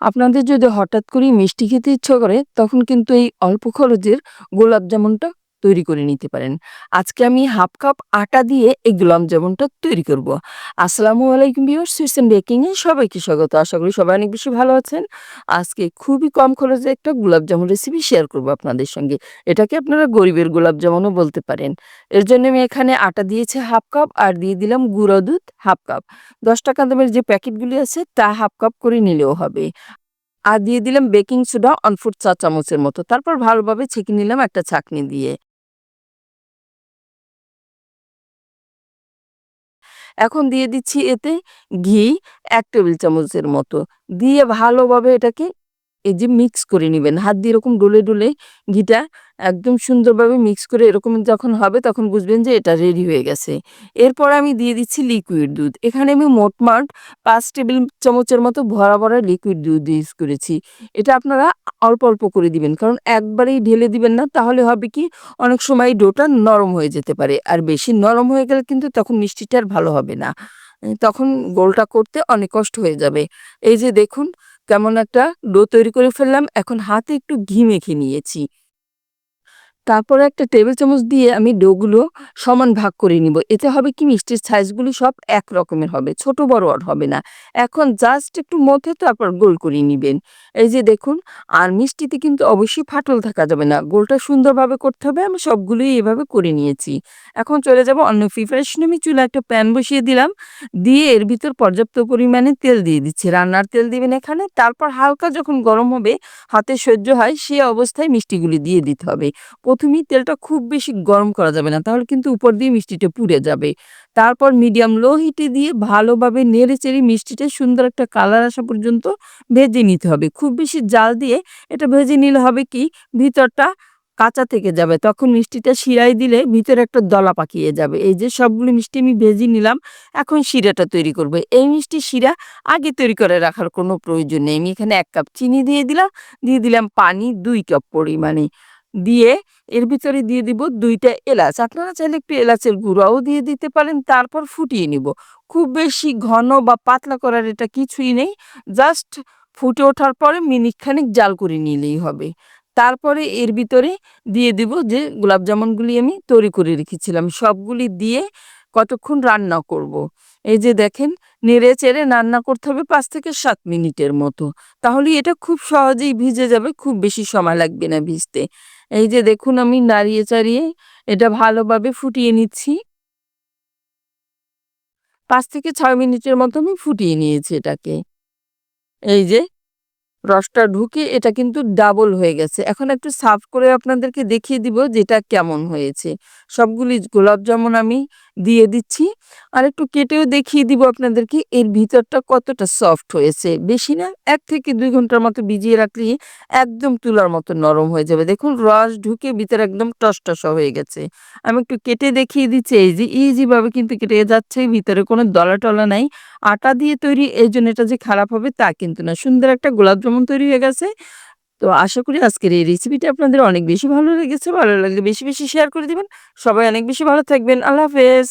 আপনাদের যদি হঠাৎ করেই মিষ্টি খেতে ইচ্ছা করে, তখন কিন্তু এই অল্প খরচের গোলাপ জামুনটা তৈরি করে নিতে পারেন। আজকে আমি 1/2 কাপ আটা দিয়ে এই গোলাপ জামুনটা তৈরি করব। আসসালামু আলাইকুম ভিউয়ার্স, সুইটস অ্যান্ড বেকিং এ সবাইকে স্বাগত। আশা করি সবাই অনেক বেশি ভালো আছেন। আজকে খুবই কম খরচে একটা গোলাপ জামুন রেসিপি শেয়ার করব আপনাদের সঙ্গে। এটাকে আপনারা গরিবের গোলাপ জামুনও বলতে পারেন। এর জন্য আমি এখানে আটা দিয়েছি 1/2 কাপ আর দিয়ে দিলাম গুঁড়ো দুধ 1/2 কাপ। ১০ টাকা দামের যে প্যাকেটগুলি আছে তা 1/2 কাপ করে নিলেও হবে। আর দিয়ে দিলাম বেকিং সোডা 1/4 চা চামচের মতো। তারপর ভালোভাবে ছেঁকে নিলাম একটা ছাঁকনি দিয়ে। এখন দিয়ে দিচ্ছি এতে ঘি এক টেবিল চামচের মতো। দিয়ে ভালোভাবে এটাকে এই যে মিক্স করে নিবেন। হাত দিয়ে এরকম ডলে, ডলে ঘিটা একদম সুন্দরভাবে মিক্স করে এরকম যখন হবে তখন বুঝবেন যে এটা রেডি হয়ে গেছে। এরপর আমি দিয়ে দিচ্ছি লিকুইড দুধ। এখানে আমি মোটমাট পাঁচ টেবিল চামচের মতো ভরা, ভরা লিকুইড দুধ ইউজ করেছি। এটা আপনারা অল্প, অল্প করে দিবেন। কারণ একবারেই ঢেলে দিবেন না তাহলে হবে কি অনেক সময় ডোটা নরম হয়ে যেতে পারে। আর বেশি নরম হয়ে গেলে কিন্তু তখন মিষ্টিটা আর ভালো হবে না। তখন গোলটা করতে অনেক কষ্ট হয়ে যাবে। এই যে দেখুন কেমন একটা ডো তৈরি করে ফেললাম। এখন হাতে একটু ঘি মেখে নিয়েছি। তারপরে একটা টেবিল চামচ দিয়ে আমি ডোগুলো সমান ভাগ করে নিব। এতে হবে কি মিষ্টির সাইজগুলি সব এক রকমের হবে। ছোট বড় আর হবে না। এখন জাস্ট একটু মথে তারপর গোল করে নিবেন। এই যে দেখুন, আর মিষ্টিতে কিন্তু অবশ্যই ফাটল থাকা যাবে না। গোলটা সুন্দরভাবে করতে হবে। আমি সবগুলোই এভাবে করে নিয়েছি। এখন চলে যাব অন্য প্রিপারেশনে আমি চুলা একটা প্যান বসিয়ে দিলাম। দিয়ে এর ভিতর পর্যাপ্ত পরিমাণে তেল দিয়ে দিচ্ছি। রান্নার তেল দিবেন এখানে। তারপর হালকা যখন গরম হবে, হাতে সহ্য হয়, সে অবস্থায় মিষ্টিগুলি দিয়ে দিতে হবে। প্রথমেই তেলটা খুব বেশি গরম করা যাবে না। তাহলে কিন্তু উপর দিয়ে মিষ্টিটা পুড়ে যাবে। তারপর মিডিয়াম লো হিটে দিয়ে ভালোভাবে নেড়ে-চেড়ে মিষ্টিটা সুন্দর একটা কালার আসা পর্যন্ত ভেজে নিতে হবে। খুব বেশি জাল দিয়ে এটা ভেজে নিলে হবে কি, ভিতরটা কাঁচা থেকে যাবে। তখন মিষ্টিটা শিরায় দিলে ভিতরে একটা দলা পাকিয়ে যাবে। এই যে সবগুলো মিষ্টি আমি ভেজে নিলাম। এখন শিরাটা তৈরি করব। এই মিষ্টি শিরা আগে তৈরি করে রাখার কোনো প্রয়োজন নেই। আমি এখানে এক কাপ চিনি দিয়ে দিলাম। দিয়ে দিলাম পানি দুই কাপ পরিমাণে। দিয়ে এর ভিতরে দিয়ে দিব দুইটা এলাচ। আপনারা চাইলে একটু এলাচের গুঁড়াও দিয়ে দিতে পারেন। তারপর ফুটিয়ে নিব। খুব বেশি ঘন বা পাতলা করার এটা কিছুই নেই। জাস্ট ফুটে ওঠার পরে মিনিট খানেক জাল করে নিলেই হবে। তারপরে এর ভিতরে দিয়ে দিব যে গোলাপ জামুনগুলি আমি তৈরি করে রেখেছিলাম। সবগুলি দিয়ে কতক্ষণ রান্না করব। এই যে দেখেন নেড়ে-চেড়ে রান্না করতে হবে পাঁচ থেকে সাত মিনিটের মতো। তাহলে এটা খুব সহজেই ভিজে যাবে। খুব বেশি সময় লাগবে না ভিজতে। এই যে দেখুন আমি নাড়িয়ে-চাড়িয়ে এটা ভালোভাবে ফুটিয়ে নিচ্ছি। পাঁচ থেকে ছয় মিনিটের মতো আমি ফুটিয়ে নিয়েছি এটাকে। এই যে রসটা ঢুকে এটা কিন্তু ডাবল হয়ে গেছে। এখন একটু সার্ভ করে আপনাদেরকে দেখিয়ে দিব যেটা কেমন হয়েছে। সবগুলি গোলাপ জামুন আমি দিয়ে দিচ্ছি। আর একটু কেটেও দেখিয়ে দিব আপনাদেরকে এর ভিতরটা কতটা সফট হয়েছে। বেশি না, এক থেকে দুই ঘণ্টার মতো ভিজিয়ে রাখলে একদম তুলার মতো নরম হয়ে যাবে। দেখুন, রস ঢুকে ভিতরে একদম টসটসা হয়ে গেছে। আমি একটু কেটে দেখিয়ে দিচ্ছি, এই যে ইজিভাবে কিন্তু কেটে যাচ্ছে। ভিতরে কোনো দলা-টলা নাই। আটা দিয়ে তৈরি, এই জন্য এটা যে খারাপ হবে তা কিন্তু না। সুন্দর একটা গোলাপ জামুন তৈরি হয়ে গেছে। তো আশা করি আজকের এই রেসিপিটা আপনাদের অনেক বেশি ভালো লেগেছে। ভালো লাগলে বেশি, বেশি শেয়ার করে দিবেন। সবাই অনেক বেশি ভালো থাকবেন। আল্লাহ হাফেজ।